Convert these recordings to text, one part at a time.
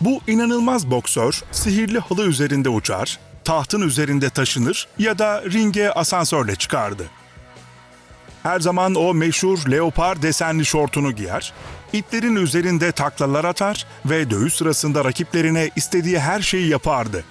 Bu inanılmaz boksör sihirli halı üzerinde uçar, tahtın üzerinde taşınır ya da ringe asansörle çıkardı. Her zaman o meşhur leopar desenli şortunu giyer, iplerin üzerinde taklalar atar ve dövüş sırasında rakiplerine istediği her şeyi yapardı.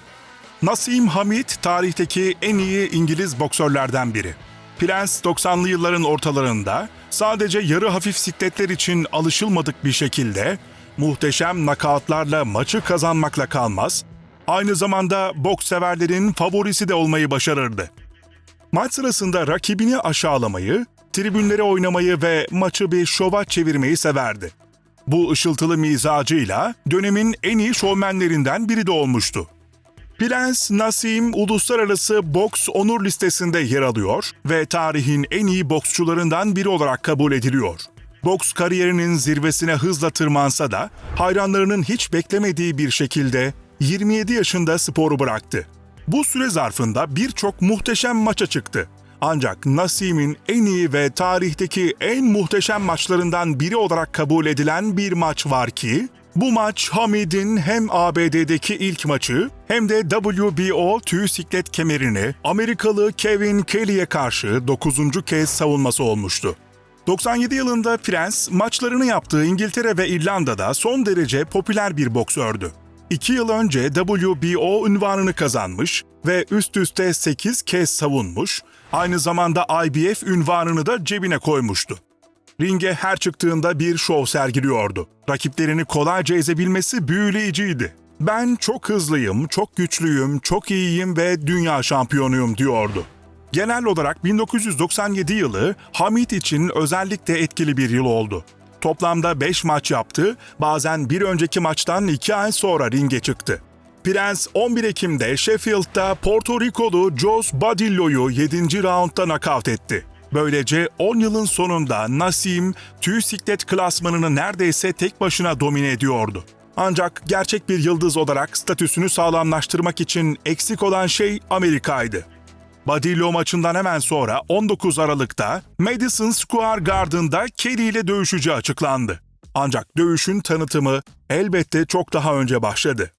Nasim Hamid tarihteki en iyi İngiliz boksörlerden biri. Prens 90'lı yılların ortalarında sadece yarı hafif sikletler için alışılmadık bir şekilde muhteşem nakavtlarla maçı kazanmakla kalmaz, aynı zamanda boks severlerin favorisi de olmayı başarırdı. Maç sırasında rakibini aşağılamayı, tribünlere oynamayı ve maçı bir şova çevirmeyi severdi. Bu ışıltılı mizacıyla dönemin en iyi şovmenlerinden biri de olmuştu. Prens Nasim uluslararası boks onur listesinde yer alıyor ve tarihin en iyi boksçularından biri olarak kabul ediliyor. Boks kariyerinin zirvesine hızla tırmansa da hayranlarının hiç beklemediği bir şekilde 27 yaşında sporu bıraktı. Bu süre zarfında birçok muhteşem maça çıktı. Ancak Nasim'in en iyi ve tarihteki en muhteşem maçlarından biri olarak kabul edilen bir maç var ki, bu maç Hamid'in hem ABD'deki ilk maçı hem de WBO tüy siklet kemerini Amerikalı Kevin Kelly'e karşı 9. kez savunması olmuştu. 97 yılında Prens maçlarını yaptığı İngiltere ve İrlanda'da son derece popüler bir boksördü. İki yıl önce WBO unvanını kazanmış ve üst üste 8 kez savunmuş, aynı zamanda IBF unvanını da cebine koymuştu. Ringe her çıktığında bir şov sergiliyordu. Rakiplerini kolayca ezebilmesi büyüleyiciydi. Ben çok hızlıyım, çok güçlüyüm, çok iyiyim ve dünya şampiyonuyum diyordu. Genel olarak 1997 yılı Hamid için özellikle etkili bir yıl oldu. Toplamda 5 maç yaptı, bazen bir önceki maçtan 2 ay sonra ringe çıktı. Prens 11 Ekim'de Sheffield'da Porto Rikolu Jos Badillo'yu 7. raundda nakavt etti. Böylece 10 yılın sonunda Nasim, tüy siklet klasmanını neredeyse tek başına domine ediyordu. Ancak gerçek bir yıldız olarak statüsünü sağlamlaştırmak için eksik olan şey Amerika'ydı. Badillo maçından hemen sonra 19 Aralık'ta Madison Square Garden'da Kelly ile dövüşeceği açıklandı. Ancak dövüşün tanıtımı elbette çok daha önce başladı.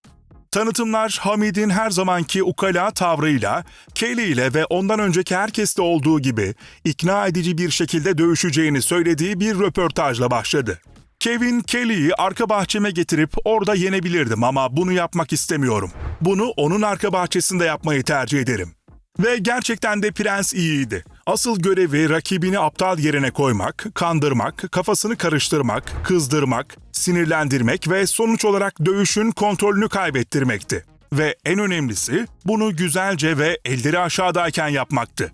Tanıtımlar Hamid'in her zamanki ukala tavrıyla Kelly ile ve ondan önceki herkeste olduğu gibi ikna edici bir şekilde dövüşeceğini söylediği bir röportajla başladı. Kevin Kelly'yi arka bahçeme getirip orada yenebilirdim ama bunu yapmak istemiyorum. Bunu onun arka bahçesinde yapmayı tercih ederim. Ve gerçekten de Prens iyiydi. Asıl görevi rakibini aptal yerine koymak, kandırmak, kafasını karıştırmak, kızdırmak, sinirlendirmek ve sonuç olarak dövüşün kontrolünü kaybettirmekti. Ve en önemlisi bunu güzelce ve elleri aşağıdayken yapmaktı.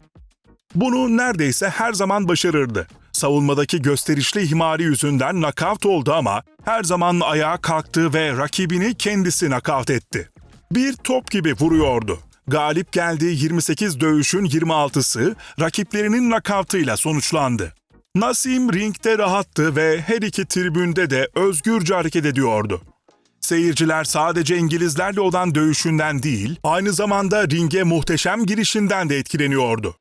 Bunu neredeyse her zaman başarırdı. Savunmadaki gösterişli ihmali yüzünden nakavt oldu ama her zaman ayağa kalktı ve rakibini kendisi nakavt etti. Bir top gibi vuruyordu. Galip geldiği 28 dövüşün 26'sı rakiplerinin nakavtıyla sonuçlandı. Nasim ringde rahattı ve her iki tribünde de özgürce hareket ediyordu. Seyirciler sadece İngilizlerle olan dövüşünden değil, aynı zamanda ringe muhteşem girişinden de etkileniyordu.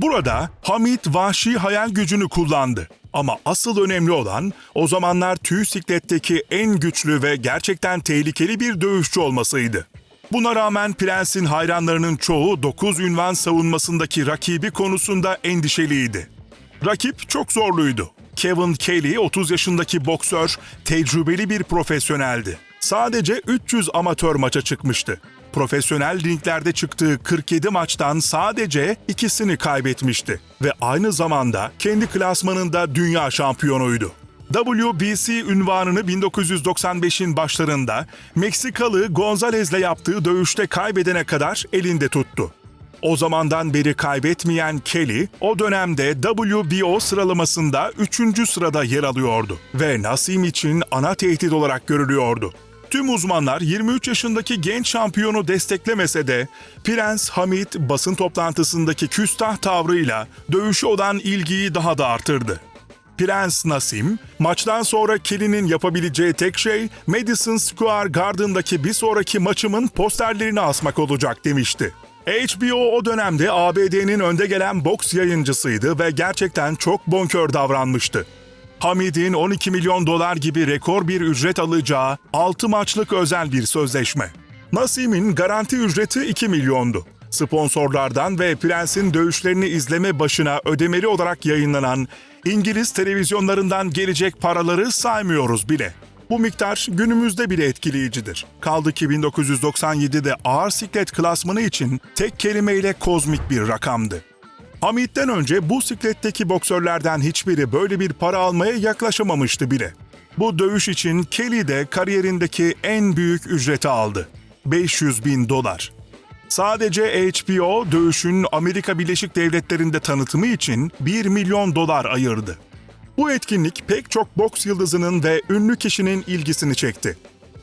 Burada Hamid vahşi hayal gücünü kullandı. Ama asıl önemli olan o zamanlar tüy sikletteki en güçlü ve gerçekten tehlikeli bir dövüşçü olmasıydı. Buna rağmen Prens'in hayranlarının çoğu 9 ünvan savunmasındaki rakibi konusunda endişeliydi. Rakip çok zorluydu. Kevin Kelly 30 yaşındaki boksör, tecrübeli bir profesyoneldi. Sadece 300 amatör maça çıkmıştı. Profesyonel ringlerde çıktığı 47 maçtan sadece ikisini kaybetmişti ve aynı zamanda kendi klasmanında dünya şampiyonuydu. WBC ünvanını 1995'in başlarında Meksikalı Gonzalez'le yaptığı dövüşte kaybedene kadar elinde tuttu. O zamandan beri kaybetmeyen Kelly, o dönemde WBO sıralamasında 3. sırada yer alıyordu ve Nasim için ana tehdit olarak görülüyordu. Tüm uzmanlar 23 yaşındaki genç şampiyonu desteklemese de Prens Hamid basın toplantısındaki küstah tavrıyla dövüşe olan ilgiyi daha da artırdı. Prens Nasim, maçtan sonra Kelly'nin yapabileceği tek şey Madison Square Garden'daki bir sonraki maçımın posterlerini asmak olacak demişti. HBO o dönemde ABD'nin önde gelen boks yayıncısıydı ve gerçekten çok bonkör davranmıştı. Hamid'in 12 milyon dolar gibi rekor bir ücret alacağı 6 maçlık özel bir sözleşme. Nasim'in garanti ücreti 2 milyondu. Sponsorlardan ve Prens'in dövüşlerini izleme başına ödemeli olarak yayınlanan İngiliz televizyonlarından gelecek paraları saymıyoruz bile. Bu miktar günümüzde bile etkileyicidir. Kaldı ki 1997'de ağır siklet klasmanı için tek kelimeyle kozmik bir rakamdı. Hamit'ten önce bu sikletteki boksörlerden hiçbiri böyle bir para almaya yaklaşamamıştı bile. Bu dövüş için Kelly de kariyerindeki en büyük ücreti aldı. 500 bin dolar. Sadece HBO dövüşün Amerika Birleşik Devletleri'nde tanıtımı için 1 milyon dolar ayırdı. Bu etkinlik pek çok boks yıldızının ve ünlü kişinin ilgisini çekti.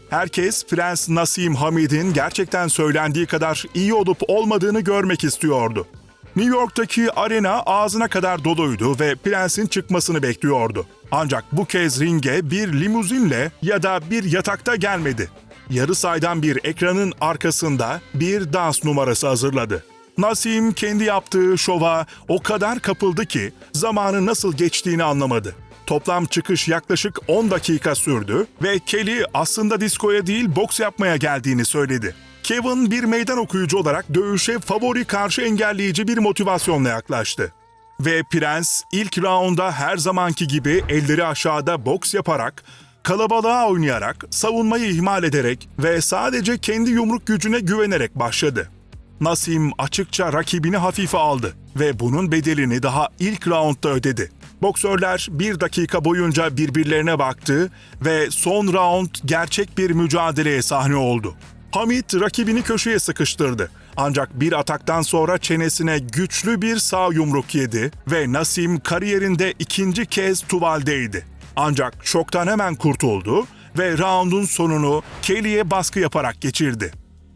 Herkes Prens Nasim Hamid'in gerçekten söylendiği kadar iyi olup olmadığını görmek istiyordu. New York'taki arena ağzına kadar doluydu ve Prens'in çıkmasını bekliyordu. Ancak bu kez ringe bir limuzinle ya da bir yatakta gelmedi. Yarı saydan bir ekranın arkasında bir dans numarası hazırladı. Nasim kendi yaptığı şova o kadar kapıldı ki zamanı nasıl geçtiğini anlamadı. Toplam çıkış yaklaşık 10 dakika sürdü ve Kelly aslında diskoya değil boks yapmaya geldiğini söyledi. Kevin bir meydan okuyucu olarak dövüşe favori karşı engelleyici bir motivasyonla yaklaştı. Ve Prens ilk raunda her zamanki gibi elleri aşağıda boks yaparak, kalabalığa oynayarak, savunmayı ihmal ederek ve sadece kendi yumruk gücüne güvenerek başladı. Nasim açıkça rakibini hafife aldı ve bunun bedelini daha ilk raundda ödedi. Boksörler bir dakika boyunca birbirlerine baktı ve son round gerçek bir mücadeleye sahne oldu. Hamit rakibini köşeye sıkıştırdı. Ancak bir ataktan sonra çenesine güçlü bir sağ yumruk yedi ve Nasim kariyerinde ikinci kez tuvaldeydi. Ancak şoktan hemen kurtuldu ve raundun sonunu Kelly'e baskı yaparak geçirdi.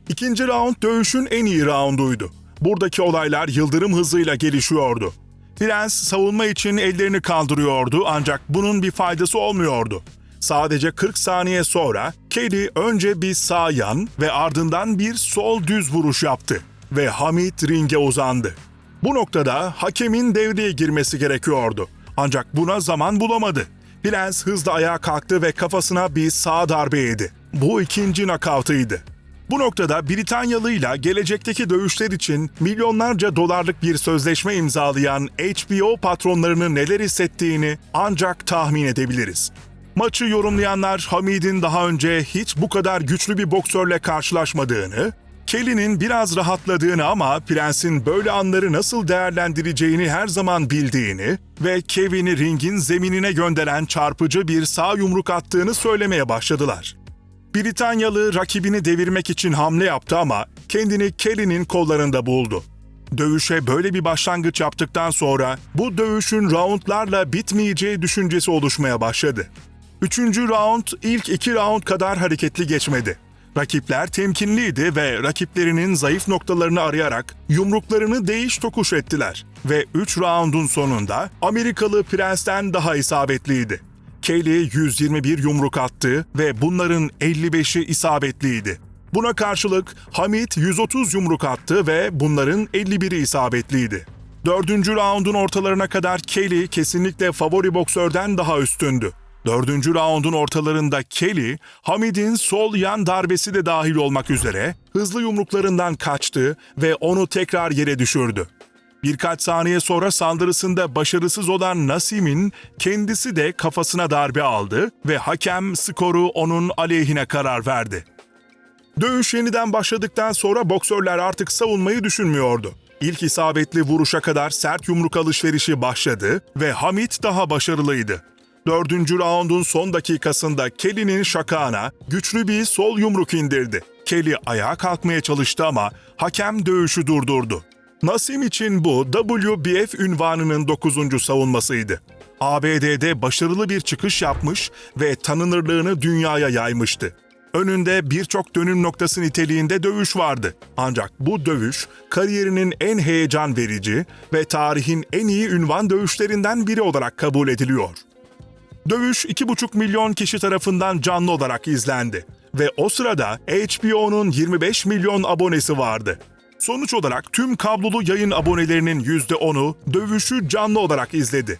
İkinci round dövüşün en iyi rounduydu. Buradaki olaylar yıldırım hızıyla gelişiyordu. Prens savunma için ellerini kaldırıyordu ancak bunun bir faydası olmuyordu. Sadece 40 saniye sonra Kelly önce bir sağ yan ve ardından bir sol düz vuruş yaptı ve Hamit ringe uzandı. Bu noktada hakemin devreye girmesi gerekiyordu. Ancak buna zaman bulamadı. Prens hızla ayağa kalktı ve kafasına bir sağ darbe yedi. Bu ikinci nakavtıydı. Bu noktada Britanyalı'yla gelecekteki dövüşler için milyonlarca dolarlık bir sözleşme imzalayan HBO patronlarının neler hissettiğini ancak tahmin edebiliriz. Maçı yorumlayanlar Hamid'in daha önce hiç bu kadar güçlü bir boksörle karşılaşmadığını, Kelly'nin biraz rahatladığını ama Prens'in böyle anları nasıl değerlendireceğini her zaman bildiğini ve Kevin'i ringin zeminine gönderen çarpıcı bir sağ yumruk attığını söylemeye başladılar. Britanyalı rakibini devirmek için hamle yaptı ama kendini Kelly'nin kollarında buldu. Dövüşe böyle bir başlangıç yaptıktan sonra bu dövüşün roundlarla bitmeyeceği düşüncesi oluşmaya başladı. Üçüncü round ilk iki round kadar hareketli geçmedi. Rakipler temkinliydi ve rakiplerinin zayıf noktalarını arayarak yumruklarını değiş tokuş ettiler. Ve 3 roundun sonunda Amerikalı Prens'ten daha isabetliydi. Kelly 121 yumruk attı ve bunların 55'i isabetliydi. Buna karşılık Hamit 130 yumruk attı ve bunların 51'i isabetliydi. Dördüncü raundun ortalarına kadar Kelly kesinlikle favori boksörden daha üstündü. Dördüncü raundun ortalarında Kelly, Hamid'in sol yan darbesi de dahil olmak üzere hızlı yumruklarından kaçtı ve onu tekrar yere düşürdü. Birkaç saniye sonra saldırısında başarısız olan Nasim'in kendisi de kafasına darbe aldı ve hakem skoru onun aleyhine karar verdi. Dövüş yeniden başladıktan sonra boksörler artık savunmayı düşünmüyordu. İlk isabetli vuruşa kadar sert yumruk alışverişi başladı ve Hamit daha başarılıydı. Dördüncü raundun son dakikasında Kelly'nin şakağına güçlü bir sol yumruk indirdi. Kelly ayağa kalkmaya çalıştı ama hakem dövüşü durdurdu. Nasim için bu WBF ünvanının 9. savunmasıydı. ABD'de başarılı bir çıkış yapmış ve tanınırlığını dünyaya yaymıştı. Önünde birçok dönüm noktası niteliğinde dövüş vardı. Ancak bu dövüş kariyerinin en heyecan verici ve tarihin en iyi ünvan dövüşlerinden biri olarak kabul ediliyor. Dövüş 2,5 milyon kişi tarafından canlı olarak izlendi ve o sırada HBO'nun 25 milyon abonesi vardı. Sonuç olarak tüm kablolu yayın abonelerinin %10'u dövüşü canlı olarak izledi.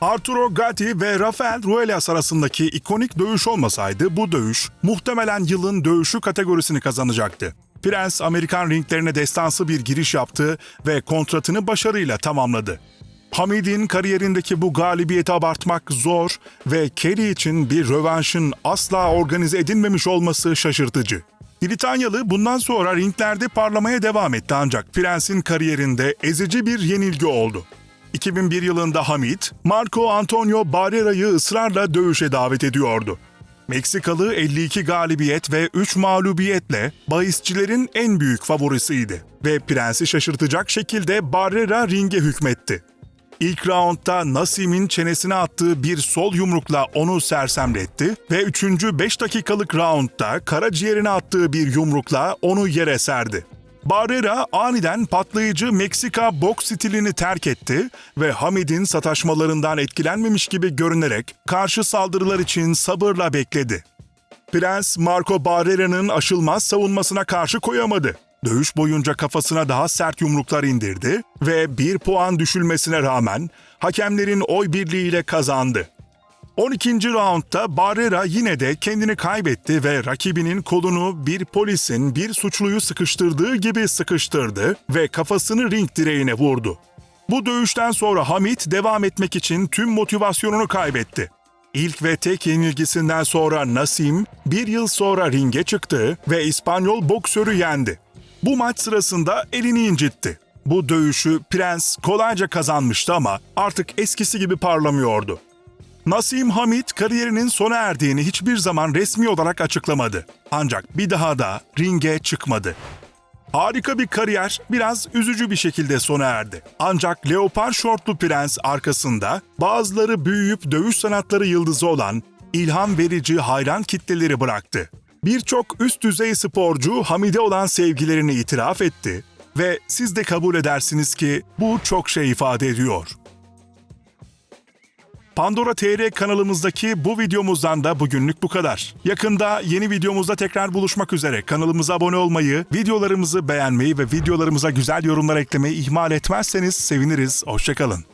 Arturo Gatti ve Rafael Ruelas arasındaki ikonik dövüş olmasaydı bu dövüş muhtemelen yılın dövüşü kategorisini kazanacaktı. Prens Amerikan ringlerine destansı bir giriş yaptı ve kontratını başarıyla tamamladı. Hamid'in kariyerindeki bu galibiyeti abartmak zor ve Kerry için bir rövanşın asla organize edilmemiş olması şaşırtıcı. Britanyalı bundan sonra ringlerde parlamaya devam etti ancak Prens'in kariyerinde ezici bir yenilgi oldu. 2001 yılında Hamid, Marco Antonio Barrera'yı ısrarla dövüşe davet ediyordu. Meksikalı 52 galibiyet ve 3 mağlubiyetle bahisçilerin en büyük favorisiydi ve Prens'i şaşırtacak şekilde Barrera ringe hükmetti. İlk raundda Nasim'in çenesine attığı bir sol yumrukla onu sersemletti ve 3. 5 dakikalık raundda karaciğerine attığı bir yumrukla onu yere serdi. Barrera aniden patlayıcı Meksika boks stilini terk etti ve Hamid'in sataşmalarından etkilenmemiş gibi görünerek karşı saldırılar için sabırla bekledi. Prens Marco Barrera'nın aşılmaz savunmasına karşı koyamadı. Dövüş boyunca kafasına daha sert yumruklar indirdi ve bir puan düşülmesine rağmen hakemlerin oy birliğiyle kazandı. 12. raundda Barrera yine de kendini kaybetti ve rakibinin kolunu bir polisin bir suçluyu sıkıştırdığı gibi sıkıştırdı ve kafasını ring direğine vurdu. Bu dövüşten sonra Hamit devam etmek için tüm motivasyonunu kaybetti. İlk ve tek yenilgisinden sonra Nasim bir yıl sonra ringe çıktı ve İspanyol boksörü yendi. Bu maç sırasında elini incitti. Bu dövüşü Prens kolayca kazanmıştı ama artık eskisi gibi parlamıyordu. Nasim Hamid kariyerinin sona erdiğini hiçbir zaman resmi olarak açıklamadı. Ancak bir daha da ringe çıkmadı. Harika bir kariyer biraz üzücü bir şekilde sona erdi. Ancak Leopar Şortlu Prens arkasında bazıları büyüyüp dövüş sanatları yıldızı olan ilham verici hayran kitleleri bıraktı. Birçok üst düzey sporcu Hamid'e olan sevgilerini itiraf etti ve siz de kabul edersiniz ki bu çok şey ifade ediyor. Pandora TR kanalımızdaki bu videomuzdan da bugünlük bu kadar. Yakında yeni videomuzda tekrar buluşmak üzere. Kanalımıza abone olmayı, videolarımızı beğenmeyi ve videolarımıza güzel yorumlar eklemeyi ihmal etmezseniz seviniriz. Hoşçakalın.